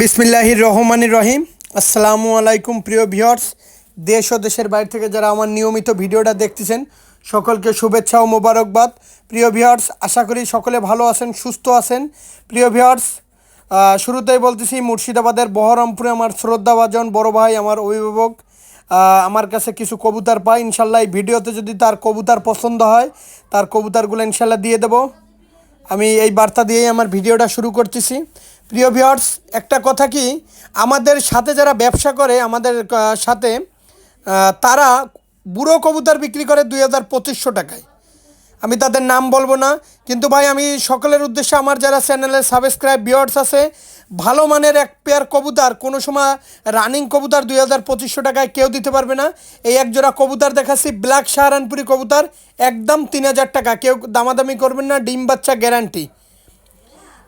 বিসমিল্লাহির রহমানির রহিম। আসসালামু আলাইকুম প্রিয় ভিউয়ার্স। দেশ ও দেশের বাইরে থেকে যারা আমার নিয়মিত ভিডিওটা দেখতেছেন সকলকে শুভেচ্ছা ও মোবারকবাদ। প্রিয় ভিউয়ার্স আশা করি সকলে ভালো আছেন সুস্থ আছেন। প্রিয় আহ, শুরুতেই বলতেছি মুর্শিদাবাদের বহরমপুরে আমার শ্রদ্ধাভাজন বড় ভাই আমার অভিভাবক আমার কাছে কিছু কবুতর পাই ইনশাল্লাহ এই ভিডিওতে যদি তার কবুতর পছন্দ হয় তার কবুতরগুলো ইনশাল্লাহ দিয়ে দেবো। আমি এই বার্তা দিয়েই আমার ভিডিওটা শুরু করতেছি। প্রিয় ভিউয়ার্স, একটা কথা কি? আমাদের সাথে যারা ব্যবসা করে, আমাদের সাথে তারা বুড়ো কবুতর বিক্রি করে দুই হাজার পঁচিশশো টাকায়। আমি তাদের নাম বলব না, কিন্তু ভাই আমি সকলের উদ্দেশ্যে আমার যারা চ্যানেলে সাবস্ক্রাইব ভিউয়ার্স আছে, ভালো মানের এক পেয়ার কবুতর, কোনো সময় রানিং কবুতর দুই হাজার পঁচিশশো টাকায় কেউ দিতে পারবে না। এই এক জোড়া কবুতর দেখাচ্ছি ব্ল্যাক সাহারানপুরি কবুতর, একদম তিন হাজার টাকা, কেউ দামাদামি করবেন না, ডিম বাচ্চা গ্যারান্টি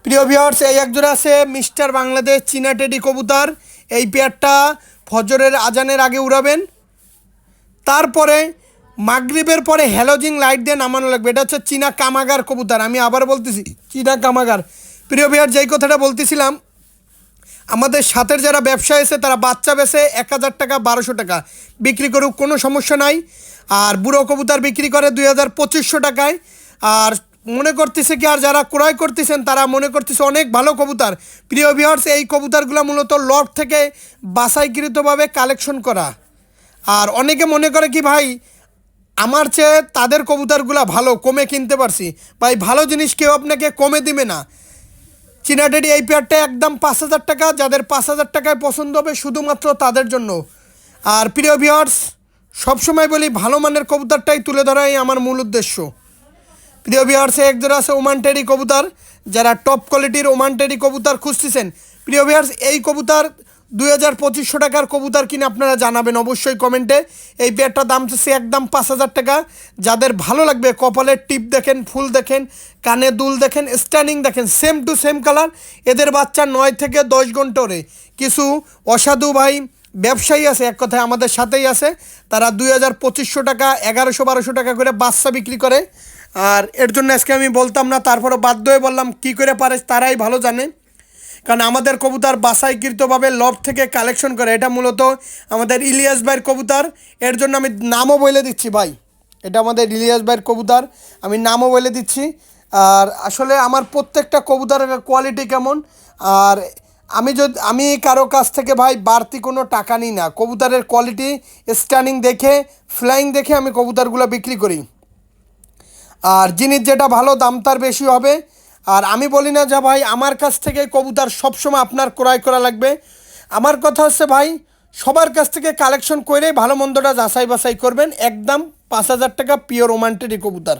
প্রিয় ভিউয়ার্স এই একজোড়া আছে মিস্টার বাংলাদেশ চীনা টেডি কবুতর। এই পেয়ারটা ফজরের আজানের আগে উড়াবেন। তারপরে মাগরিবের পরে হ্যালোজিং লাইট দিয়ে নামানো লাগবে। এটা হচ্ছে চীনা কামাগার কবুতর। আমি আবার বলতেছি, চীনা কামাগার। প্রিয় ভিউয়ার যেই কথাটা বলতেছিলাম, আমাদের সাথের যারা ব্যবসায়ী এসে তারা বাচ্চা বেছে এক হাজার টাকা, বারোশো টাকা বিক্রি করুক, কোনো সমস্যা নাই। আর বুড়ো কবুতর বিক্রি করে দুই হাজার পঁচিশশো টাকায়। আর মনে করতেছে কি, আর যারা ক্রয় করতেছেন, তারা মনে করতেছে অনেক ভালো কবুতর। প্রিয় ভিউয়ার্স এই কবুতরগুলো মূলত লট থেকে বাছাইকৃতভাবে কালেকশন করা। আর অনেকে মনে করে কি, ভাই, আমার চেয়ে তাদের কবুতরগুলো ভালো, কমে কিনতে পারছি। ভাই, ভালো জিনিস কেউ আপনাকে কমে দিবে না। চীনাডেডি এই পেয়ারটা একদম পাঁচ হাজার টাকা, যাদের পাঁচ হাজার টাকায় পছন্দ হবে শুধুমাত্র তাদের জন্য। আর প্রিয় ভিওয়ার্স সবসময় বলি, ভালো মানের কবুতরটাই তুলে ধরাই আমার মূল উদ্দেশ্য। প্রিয় ভিওয়ার্সে এক জোড়া আছে ওমান টেরি কবুতর। যারা টপ কোয়ালিটির ওমান টেরি কবুতর খুঁজতেছেন। প্রিয় ভিওয়ার্স এই কবুতর দুই হাজার পঁচিশশো টাকার কবুতর কিনে আপনারা জানাবেন অবশ্যই কমেন্টে এই পেয়ারটার দাম হচ্ছে একদম পাঁচ হাজার টাকা। যাদের ভালো লাগবে, কপালের টিপ দেখেন, ফুল দেখেন, কানে দুল দেখেন স্ট্যান্ডিং দেখেন সেম টু সেম কালার এদের বাচ্চা নয় থেকে দশ ঘণ্টা ওরে। কিছু অসাধু ভাই ব্যবসায়ী আছে, এক কথায় আমাদের সাথেই আছে। তারা দুই হাজার পঁচিশশো টাকা, এগারোশো বারোশো টাকা করে বাচ্চা বিক্রি করে। আর এর জন্য আজকে আমি বলতাম না তারপরে বাধ্য হয়ে বললাম, কি করে পারে তারাই ভালো জানে। কারণ আমাদের কবুতর বাসাইকৃতভাবে লব থেকে কালেকশন করে। এটা মূলত আমাদের ইলিয়াস ভাইয়ের কবুতর। এর জন্য আমি নামও বলে দিচ্ছি ভাই। এটা আমাদের ইলিয়াস ভাইয়ের কবুতর। আমি নামও বলে দিচ্ছি। আর আসলে আমার প্রত্যেকটা কবুতরের কোয়ালিটি কেমন? আর আমি যদি, আমি কারও কাছ থেকে ভাই বাড়তি কোনো টাকা নিই না। কবুতরের কোয়ালিটি স্ট্যান্ডিং দেখে ফ্লাইং দেখে আমি কবুতরগুলো বিক্রি করি। আর জিনিস যেটা ভালো, দাম তার বেশি হবে। আর আমি বলি না যে ভাই, আমার কাছ থেকে কবুতর সবসময় আপনার ক্রয় করা লাগবে। আমার কথা হচ্ছে ভাই, সবার কাছ থেকে কালেকশন করেই ভালো মন্দটা যাচাই বাছাই করবেন। একদম পাঁচ হাজার টাকা পিওর রোমান্টেরি কবুতর।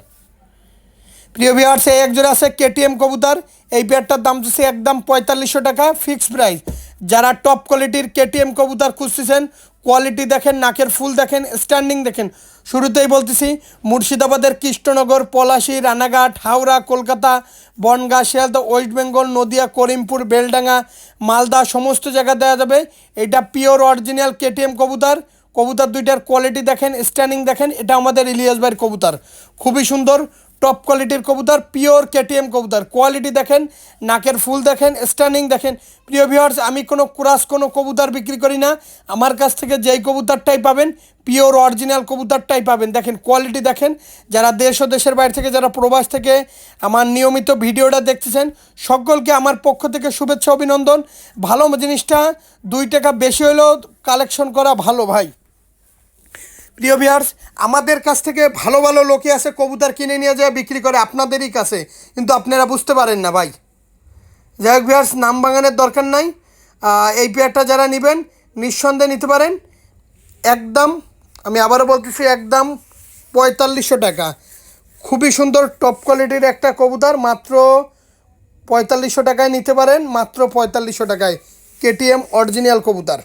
প্রিয় ভিউয়ার্স এই একজোড়া আছে কেটিএম কবুতর। এই পেয়ারটার দাম হচ্ছে একদম পঁয়তাল্লিশশো টাকা ফিক্সড প্রাইস যারা টপ কোয়ালিটির কেটিএম কবুতর খুঁজতেছেন কোয়ালিটি দেখেন, নাকের ফুল দেখেন স্ট্যান্ডিং দেখেন শুরুতেই বলতেছি, মুর্শিদাবাদের কৃষ্ণনগর, পলাশী, রানাঘাট, হাওড়া, কলকাতা, বনগাঁ, শিয়ালদা, ওয়েস্ট বেঙ্গল, নদিয়া, করিমপুর, বেলডাঙ্গা, মালদা, সমস্ত জায়গা দেওয়া যাবে। এটা পিওর অরিজিনাল কেটিএম কবুতর। কবুতর দুইটার কোয়ালিটি দেখেন, স্ট্যান্ডিং দেখেন, এটা আমাদের ইলিয়াস ভাইয়ের কবুতর। খুবই সুন্দর। টপ কোয়ালিটির কবুতর পিওর কেটিএম কবুতর। কোয়ালিটি দেখেন, নাকের ফুল দেখেন স্ট্যান্ডিং দেখেন। প্রিয় ভিউয়ার্স আমি কোনো ক্রাস কোনো কবুতর বিক্রি করি না। আমার কাছ থেকে যেই কবুতরটাই পাবেন পিওর অরিজিনাল কবুতরটাই পাবেন। দেখেন কোয়ালিটি দেখেন, যারা দেশ ও দেশের বাইরে থেকে, যারা প্রবাস থেকে আমার নিয়মিত ভিডিওটা দেখতেছেন, সকলকে আমার পক্ষ থেকে শুভেচ্ছা, অভিনন্দন। ভালো জিনিসটা, দুই টাকা বেশি হলেও কালেকশন করা ভালো ভাই। প্রিয় ভিয়ার্স আমাদের কাছ থেকে ভালো ভালো লোকে আছে, কবুতর কিনে নিয়ে যায়, বিক্রি করে আপনাদেরই কাছে। কিন্তু আপনারা বুঝতে পারেন না ভাই। যাই হোক ভিয়ার্স নাম বাগানের দরকার নাই। এই পেয়ারটা যারা নেবেন, নিঃসন্দেহে নিতে পারেন। একদম, আমি আবারও বলতেছি, একদম পঁয়তাল্লিশশো টাকা। খুবই সুন্দর টপ কোয়ালিটির একটা কবুতর, মাত্র পঁয়তাল্লিশশো টাকায় নিতে পারেন, মাত্র পঁয়তাল্লিশশো টাকায়। কেটিএম অরিজিনাল কবুতর।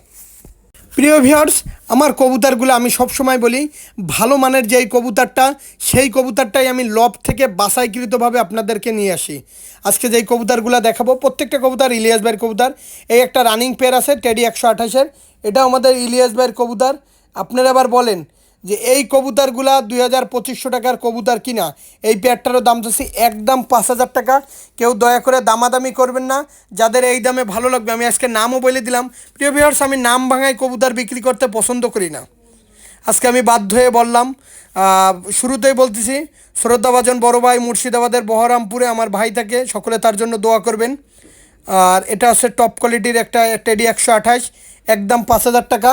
প্রিয় ভিউয়ার্স, আমার কবুতরগুলো আমি সব সময় বলি, ভালো মানের যেই কবুতারটা, সেই কবুতারটাই আমি লব থেকে বাসাইকৃতভাবে আপনাদেরকে নিয়ে আসি। আজকে যেই কবুতরগুলো দেখাবো, প্রত্যেকটা কবুতর ইলিয়াস ভাইয়ের কবুতর। এই একটা রানিং পেয়ার আছে টেডি একশো আঠাশের। এটা আমাদের ইলিয়াস ভাইয়ের কবুতার। আপনারা আবার বলেন যে এই কবুতরগুলা দুই হাজার পঁচিশশো টাকার কবুতর কিনা, এই পেয়ারটারও দাম চাচ্ছি একদম পাঁচ হাজার টাকা। কেউ দয়া করে দামাদামি করবেন না, যাদের এই দামে ভালো লাগবে, আমি আজকে নামও বলে দিলাম। প্রিয় ভিউয়ার্স আমি নাম ভাঙায় কবুতর বিক্রি করতে পছন্দ করি না। আজকে আমি বাধ্য হয়ে বললাম শুরুতেই বলতেছি, শ্রদ্ধাভাজন বড় ভাই মুর্শিদাবাদের বহরামপুরে আমার ভাই থাকে, সকলে তার জন্য দোয়া করবেন। আর এটা হচ্ছে টপ কোয়ালিটির একটা টেডি একশো আঠাশ। একদম পাঁচ হাজার টাকা।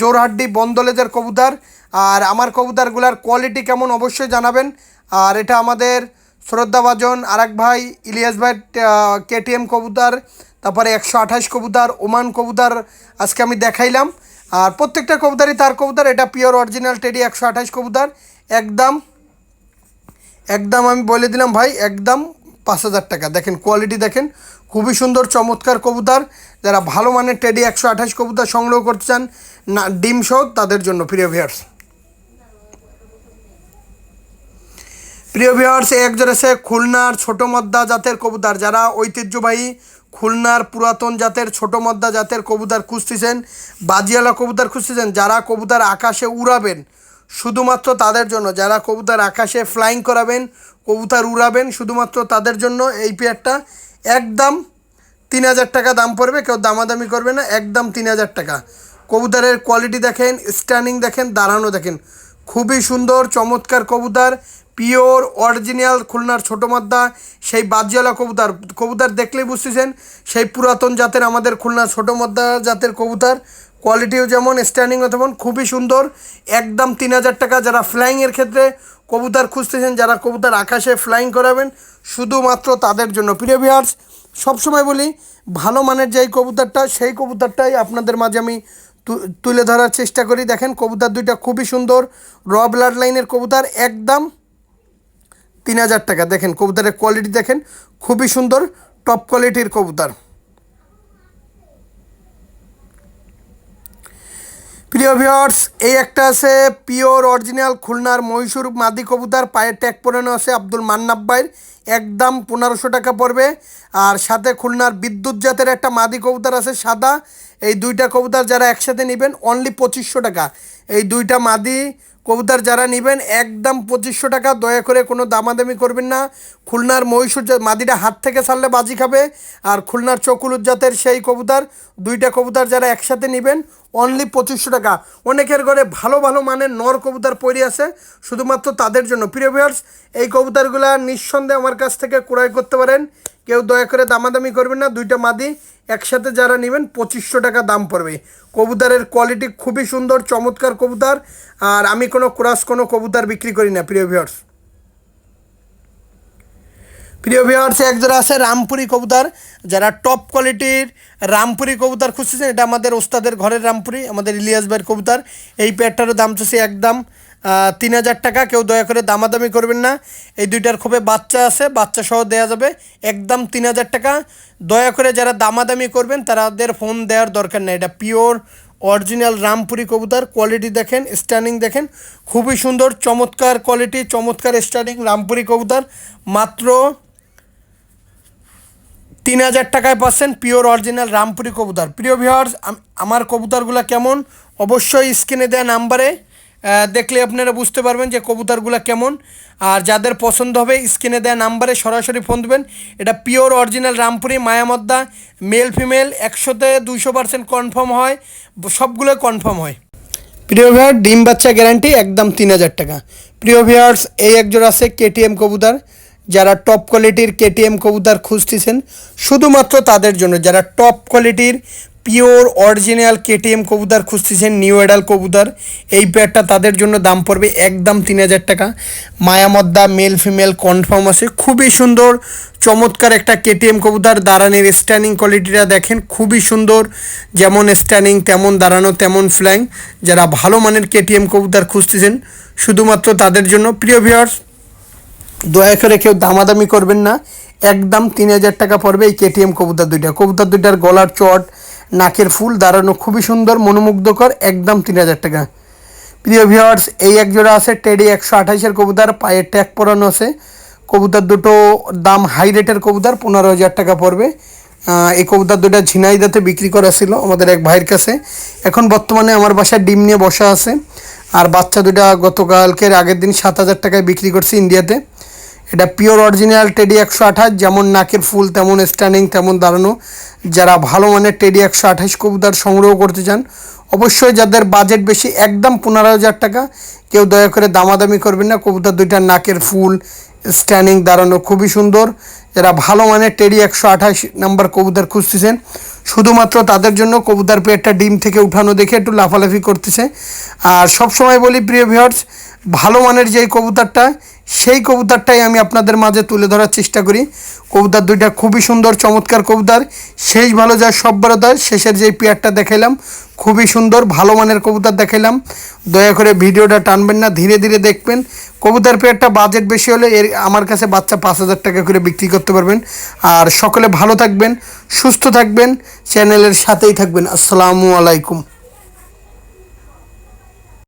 জোরহাড্ডি বন্দলেজের কবুতর। আর আমার কবুতরগুলার কোয়ালিটি কেমন অবশ্যই জানাবেন। আর এটা আমাদের শ্রদ্ধাভাজন আরেক ভাই, ইলিয়াস ভাই কেটিএম কবুতর, তারপরে একশো আঠাশ কবুতর, ওমান কবুতর আজকে আমি দেখাইলাম। আর প্রত্যেকটা কবুতরই তার কবুতর, এটা পিওর অরিজিনাল টেডি একশো আঠাশ কবুতর। একদম একদম আমি বলে দিলাম ভাই, একদম পাঁচ হাজার টাকা। দেখেন কোয়ালিটি দেখেন, খুবই সুন্দর, চমৎকার কবুতর। যারা ভালো মানের টেডি একশো আঠাশ কবুতর সংগ্রহ করতে চান, না, ডিম সহ তাদের জন্য প্রিয় ভিয়ার্স প্রিয় ভিউয়ার্স এক খুলনার ছোট মদ্দা জাতের কবুতর। যারা ঐতিহ্যবাহী খুলনার পুরাতন জাতের ছোট মদ্দা জাতের কবুতর খুঁজতেছেন, বাজিয়ালা কবুতর খুঁজতেছেন, যারা কবুতর আকাশে উড়াবেন শুধুমাত্র তাদের জন্য। যারা কবুতর আকাশে ফ্লাইং করাবেন, কবুতর উড়াবেন, শুধুমাত্র তাদের জন্য এই পেয়ারটা একদম তিন হাজার টাকা দাম পড়বে, কেউ দামাদামি করবে না, একদম তিন হাজার টাকা। কবুতরের কোয়ালিটি দেখেন স্ট্যান্ডিং দেখেন, দাঁড়ানো দেখেন। খুবই সুন্দর, চমৎকার কবুতর পিওর অরিজিনাল খুলনার ছোটো মাদ্দা, সেই বাদজলা কবুতর। কবুতর দেখলেই বুঝতেছেন, সেই পুরাতন জাতের আমাদের খুলনার ছোটো মাদ্দা জাতের কবুতর। কোয়ালিটিও যেমন স্ট্যান্ডিংও তেমন, খুবই সুন্দর। একদম তিন হাজার টাকা যারা ফ্লাইংয়ের ক্ষেত্রে কবুতর খুঁজতেছেন, যারা কবুতর আকাশে ফ্লাইং করাবেন, শুধুমাত্র তাদের জন্য। প্রিয় ভিউয়ার্স সবসময় বলি, ভালো মানের যেই কবুতরটা, সেই কবুতরটাই আপনাদের মাঝে আমি তুলে ধরার চেষ্টা করি। দেখেন, কবুতর দুইটা খুবই সুন্দর র ব্লাড লাইনের কবুতর, একদম তিন হাজার টাকা। দেখেন, কবুতরের কোয়ালিটি দেখেন, খুবই সুন্দর টপ কোয়ালিটির কবুতর। প্রিয় ভিওর্স এই একটা আছে পিওর অরিজিনাল খুলনার মহীশূর মাদি কবুতার, পায়ের ট্যাগ পরানো আছে আব্দুল মান্নাব্বাইয়ের একদম পনেরোশো টাকা পড়বে। আর সাথে খুলনার বিদ্যুৎ জাতের একটা মাদি কবুতার আছে সাদা। এই দুইটা কবুতার যারা একসাথে নেবেন অনলি পঁচিশশো টাকা। এই দুইটা মাদি কবুতর যারা নেবেন, একদম পঁচিশশো টাকা। দয়া করে কোনো দামাদামি করবেন না। খুলনার মহীশূর মাদিটা হাত থেকে ছাড়লে বাজি খাবে। আর খুলনার চকুলুর জাতের সেই কবুতার, দুইটা কবুতর যারা একসাথে নেবেন অনলি পঁচিশশো টাকা। অনেকের ঘরে ভালো ভালো মানের নর কবুতর পড়ে আছে, শুধুমাত্র তাদের জন্য। প্রিয় ভিউয়ার্স এই কবুতরগুলো নিঃসন্দেহে আমার কাছ থেকে ক্রয় করতে পারেন। কেউ দয়া করে দামাদামি করবেন না, দুইটা মাদি একসাথে যারা নেবেন, পঁচিশশো টাকা দাম পড়বে। কবুতরের কোয়ালিটি খুবই সুন্দর, চমৎকার কবুতর, আর আমি কোনো ক্রাস কোনো কবুতর বিক্রি করি না, প্রিয় ভিউয়ার্স প্রিয় ভিউয়ার্স এক যারা আছে রামপুরি কবুতর, যারা টপ কোয়ালিটির রামপুরি কবুতর খুঁজতেছেন। এটা আমাদের ওস্তাদের ঘরের রামপুরি, আমাদের ইলিয়াস ভাইয়ের কবুতর। এই পেয়ারটারও দাম চলছে একদম তিন হাজার টাকা। কেউ দয়া করে দামাদামি করবেন না। এই দুইটার খুবই বাচ্চা আছে বাচ্চা সহ দেওয়া যাবে। একদম তিন হাজার টাকা। দয়া করে যারা দামাদামি করবেন, তাদের ফোন দেওয়ার দরকার নেই। এটা পিওর অরিজিনাল রামপুরি কবুতর। কোয়ালিটি দেখেন স্ট্যান্ডিং দেখেন। খুবই সুন্দর, চমৎকার কোয়ালিটি চমৎকার স্ট্যান্ডিং রামপুরি কবুতর। মাত্র তিন হাজার টাকায় পাচ্ছেন পিওর অরিজিনাল রামপুরি কবুতর। প্রিয় ভিওয়ার্স আমার কবুতরগুলো কেমন? অবশ্যই স্ক্রিনে দেওয়া নাম্বারে দেখলে আপনারা বুঝতে পারবেন যে কবুতরগুলো কেমন। আর যাদের পছন্দ হবে, স্ক্রিনে দেওয়া নাম্বারে সরাসরি ফোন দেবেন। এটা পিওর অরিজিনাল রামপুরি, মায়ামদ্দা, মেল ফিমেল, একশোতে দুশো পার্সেন্ট কনফার্ম হয় সবগুলো কনফার্ম হয়। প্রিয় ভিয়ার ডিম বাচ্চা গ্যারান্টি একদম তিন হাজার টাকা। প্রিয় ভিয়ার্স এই একজোড় আছে কেটিএম কবুতর। যারা টপ কোয়ালিটির কেটিএম কবুতর খুঁজতেছেন, শুধুমাত্র তাদের জন্য। যারা টপ কোয়ালিটির পিওর অরিজিনাল কেটিএম কবুতর খুঁজতেছেন নিউ এডাল কবুতর, এই পেয়ারটা তাদের জন্য দাম পড়বে একদম তিন হাজার টাকা। মায়ামদ্দা মেল ফিমেল কনফার্ম আছে। খুবই সুন্দর, চমৎকার একটা কেটিএম কবুতর। দাঁড়ানোর স্ট্যান্ডিং কোয়ালিটিটা দেখেন, খুবই সুন্দর। যেমন স্ট্যান্ডিং তেমন দাঁড়ানো, তেমন ফ্ল্যাং যারা ভালো মানের কেটিএম কবুতর খুঁজতেছেন, শুধুমাত্র তাদের জন্য। প্রিয় ভিউয়ার্স দয়া করে কেউ দামাদামি করবেন না। একদম তিন হাজার টাকা পড়বে এই কেটিএম কবুতর দুইটা। কবুতর দুইটার গলার চট, নাকের ফুল দাঁড়ানো খুবই সুন্দর, মনোমুগ্ধকর একদম তিন হাজার টাকা। প্রিয় ভিওয়ার্স এই এক জোড়া আছে টেডি একশো আঠাইশের কবুতর, পায়ের ট্যাগ পরানো আছে। কবুতর দুটো দাম হাই রেটের কবুতর, পনেরো হাজার টাকা পড়বে। এই কবুতর দুটা ঝিনাইদাতে বিক্রি করা ছিল আমাদের এক ভাইয়ের কাছে। এখন বর্তমানে আমার বাসায় ডিম নিয়ে বসা আছে। আর বাচ্চা দুটা গতকালকের আগের দিন সাত হাজার টাকায় বিক্রি করছি ইন্ডিয়াতে। এটা পিওর অরিজিনাল টেডি একশো আঠাশ, যেমন নাকের ফুল, তেমন স্ট্যান্ডিং তেমন দাঁড়ানো। যারা ভালো মানের টেডি একশো আঠাশ কবুতর সংগ্রহ করতে চান, অবশ্যই যাদের বাজেট বেশি, একদম পনেরো হাজার টাকা, কেউ দয়া করে দামাদামি করবেন না। কবুতর দুইটা নাকের ফুল স্ট্যান্ডিং দাঁড়ানো খুবই সুন্দর। যারা ভালো মানের টেডি একশো আঠাশ নাম্বার কবুতর খুঁজতেছেন, শুধুমাত্র তাদের জন্য কবুতর পেটটা ডিম থেকে উঠানো দেখে একটু লাফালাফি করতেছে। আর সবসময় বলি, প্রিয় ভিউয়ার্স ভালো মানের যেই কবুতরটা, সেই কবুতরটাই আমি আপনাদের মাঝে তুলে ধরার চেষ্টা করি। কবুতর দুইটা খুবই সুন্দর, চমৎকার কবুতর। শেষ ভালো বড় দেয় শেষের যেই পেয়ারটা দেখাইলাম, খুবই সুন্দর, ভালো মানের কবুতর দেখাইলাম। দয়া করে ভিডিওটা টানবেন না, ধীরে ধীরে দেখবেন। কবুতর পেয়ারটা বাজেট বেশি হলে এর, আমার কাছে বাচ্চা পাঁচ হাজার টাকা করে বিক্রি করতে পারবেন। আর সকলে ভালো থাকবেন, সুস্থ থাকবেন, চ্যানেলের সাথেই থাকবেন। আসসালামু আলাইকুম।